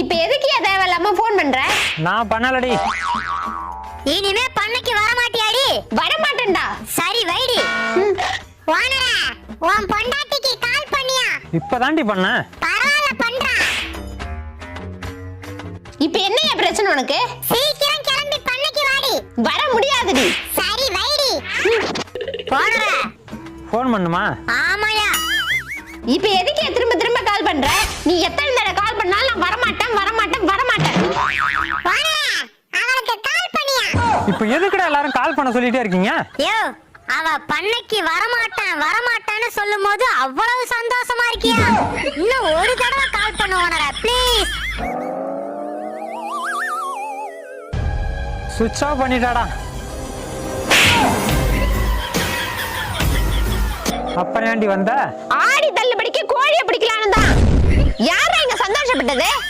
இப்ப எதுக்கு ஏன் தேவையில்லாம ஃபோன் பண்ற? நான் பண்ணலடி. இனிமே பண்ணைக்கு வர மாட்டியாடி? வர மாட்டேன்டா. சரி வைடி. ஓனரா உன் பொண்டாட்டிக்கு கால் பண்ணியா? இப்பதாண்டி பண்ணேன் பரவாயில்ல பண்றா. இப்ப என்னைய பிரச்சனை உனக்கு? சீக்கிரம் கிளம்பி பண்ணைக்கு வாடி. வர முடியாதுடி. சரி வைடி. ஓனரா ஃபோன் பண்ணுமா? ஆமாயா. இப்ப எதுக்கு திரும்ப திரும்ப கால் பண்ற? நீ எத்தனை இப்போ எதுக்குடா எல்லாரும் கால் பண்ண சொல்லிட்டே இருக்கீங்க? யோ அவ பண்ணைக்கு வரமாட்டான் வரமாட்டான்னு சொல்லும் போது அவ்வளவு சந்தோஷமா இருக்கியா? இன்னும் ஒரு தடவை கால் பண்ணு ஓனரா ப்ளீஸ் சுவிட்ச் ஆஃப் பண்ணிட்டாடா. அப்புறம் ஏண்டி வந்த? ஆடி தள்ளுபடிக்கு கோழியை பிடிக்கலான்னு தான். யாரா இங்க சந்தோஷப்பட்டது?